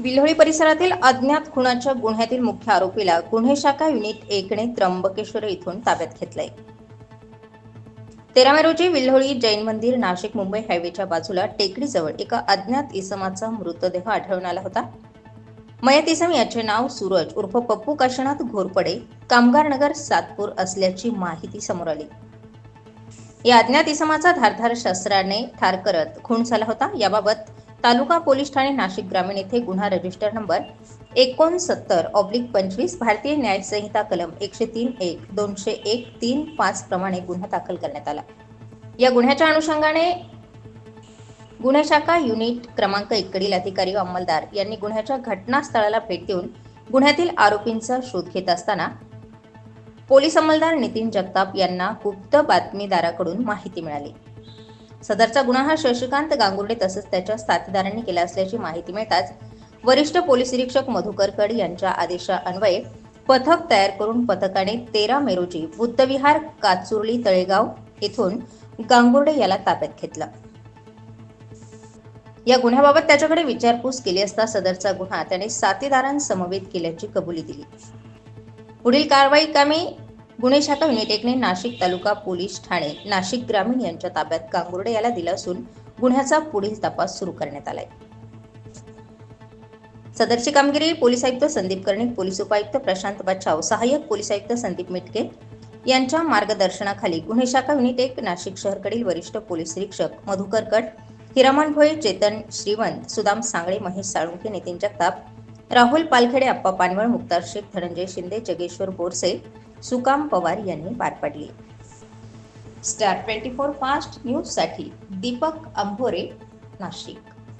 विल्होळी परिसरातील अज्ञात खुनाच्या गुन्ह्यातील मुख्य आरोपीला गुन्हे शाखा युनिट एकने त्र्यंबकेश्वर इथून ताब्यात घेतलंय. तेरा मे रोजी विल्होळी जैन मंदिर नाशिक मुंबई हायवेच्या बाजूला टेकडीजवळ एका अज्ञात इसमाचा मृतदेह आढळून आला होता. मयत इसम याचे नाव सूरज उर्फ पप्पू काशीनाथ घोरपडे कामगार नगर सातपूर असल्याची माहिती समोर आली. या अज्ञात इसमाचा धारधार शस्त्राने ठार करत खून झाला होता. याबाबत तालुका पोलीस ठाणे नाशिक ग्रामीण येथे गुन्हा रजिस्टर नंबर एकोणसत्तर ऑब्लिक पंचवीस भारतीय न्यायसंहिता कलम एकशे तीन एक दोनशे एक तीन पाच प्रमाणे गुन्हा दाखल करण्यात आला. या गुन्ह्याच्या अनुषंगाने गुन्हे शाखा युनिट क्रमांक एककडील अधिकारी व अंमलदार यांनी गुन्ह्याच्या घटनास्थळाला भेट देऊन गुन्ह्यातील आरोपींचा शोध घेत असताना पोलीस अंमलदार नितीन जगताप यांना गुप्त बातमीदाराकडून माहिती मिळाली. सदरचा गुन्हा हा शशिकांत गांगुर्डे तसंच त्याच्या साथीदारांनी केला असल्याची माहिती मिळताच वरिष्ठ पोलीस निरीक्षक मधुकर कड यांच्या आदेशान्वये पथक तयार करून पथकाने तेरा मे रोजी बुद्धविहार काचुर्ली तळेगाव येथून गांगुर्डे याला ताब्यात घेतलं. या गुन्ह्याबाबत त्याच्याकडे विचारपूस केली असता सदरचा गुन्हा त्याने साथीदारांसमवेत केल्याची कबुली दिली. पुढील कारवाई कामी गुन्हे शाखा युनिट एकने नाशिक तालुका पोलीस ठाणे नाशिक ग्रामीण यांच्या ताब्यात गांगुर्डे याला दिला असून गुन्ह्याचा पुढील तपास सुरू करण्यात आलाय. सदरची कामगिरी पोलीस आयुक्त संदीप कर्णिक पोलीस उपायुक्त प्रशांत बच्छाव सहाय्यक पोलीस आयुक्त संदीप मिटके यांच्या मार्गदर्शनाखाली गुन्हे शाखा युनिट एक नाशिक शहरकडील वरिष्ठ पोलीस निरीक्षक मधुकर कट हिरामन भोये चेतन श्रीवंत सुदाम सांगळे महेश साळुंके नितीन जगताप राहुल पालखेडे अप्पा पानवळ मुक्तार शेख धनंजय शिंदे जगेश्वर बोरसे सुकाम पवार यांनी पार पाडली. स्टार ट्वेंटी फोर फास्ट न्यूजसाठी दीपक अंभोरे नाशिक.